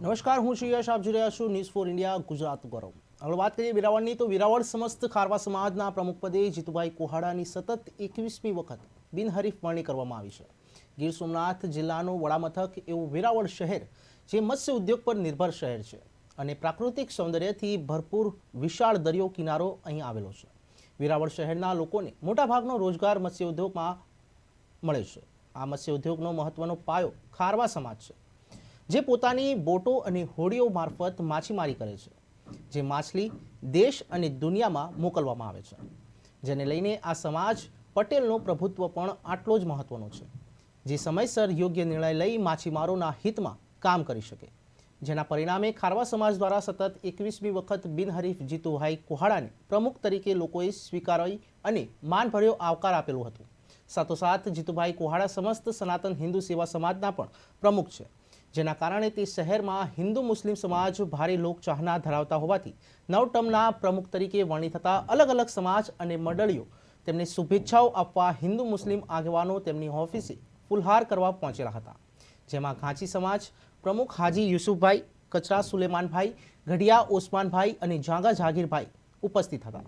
નમસ્કાર, હું શ્રી યશ. આપ જોઈ રહ્યા છું ન્યૂઝ ફોર ઇન્ડિયા ગુજરાત ગૌરવ હવે વાત કરીએ વેરાવળની, તો વેરાવળ સમસ્ત ખારવા સમાજના પ્રમુખ પદે જીતુભાઈ કોહાડાની સતત એકવીસમી વખત બિનહરીફ વરણી કરવામાં આવી છે. ગીર સોમનાથ જિલ્લાનું વડામથક એવું વેરાવળ શહેર, જે મત્સ્ય ઉદ્યોગ પર નિર્ભર શહેર છે અને પ્રાકૃતિક સૌંદર્યથી ભરપૂર વિશાળ દરિયો કિનારો અહીં આવેલો છે. વેરાવળ શહેરના લોકોને મોટાભાગનો રોજગાર મત્સ્ય ઉદ્યોગમાં મળે છે. આ મત્સ્ય ઉદ્યોગનો મહત્વનો પાયો ખારવા સમાજ છે. જે પોતાની બોટો અને હોડીઓ મારફત માછીમારી કરે છે, જે માછલી દેશ અને દુનિયામાં મોકલવામાં આવે છે. જેને લઈને આ સમાજ પટેલનો પ્રભુત્વ પણ આટલો જ મહત્વનો છે, જે સમયસર યોગ્ય નિર્ણય લઈ માછીમારોના હિતમાં કામ કરી શકે. જેના પરિણામે ખારવા સમાજ દ્વારા સતત એકવીસમી વખત બિનહરીફ જીતુભાઈ કોહાડાને પ્રમુખ તરીકે લોકોએ સ્વીકારી અને માનભર્યો આવકાર આપેલો હતો. સાથોસાથ જીતુભાઈ કોહાડા સમસ્ત સનાતન હિન્દુ સેવા સમાજના પણ પ્રમુખ છે. જેના કારણે તે શહેરમાં હિન્દુ મુસ્લિમ સમાજ ભારે લોકચાહના ધરાવતા હોવાથી નવ ટર્મના પ્રમુખ તરીકે વરણી થતા અલગ અલગ સમાજ અને મંડળીઓ તેમને શુભેચ્છાઓ આપવા હિન્દુ મુસ્લિમ આગેવાનો તેમની ઓફિસે ફુલહાર કરવા પહોંચેલા હતા. જેમાં ઘાંચી સમાજ પ્રમુખ હાજી યુસુફભાઈ, કચરા સુલેમાનભાઈ, ઘડિયા ઓસમાનભાઈ અને જાગા જાગીરભાઈ ઉપસ્થિત હતા.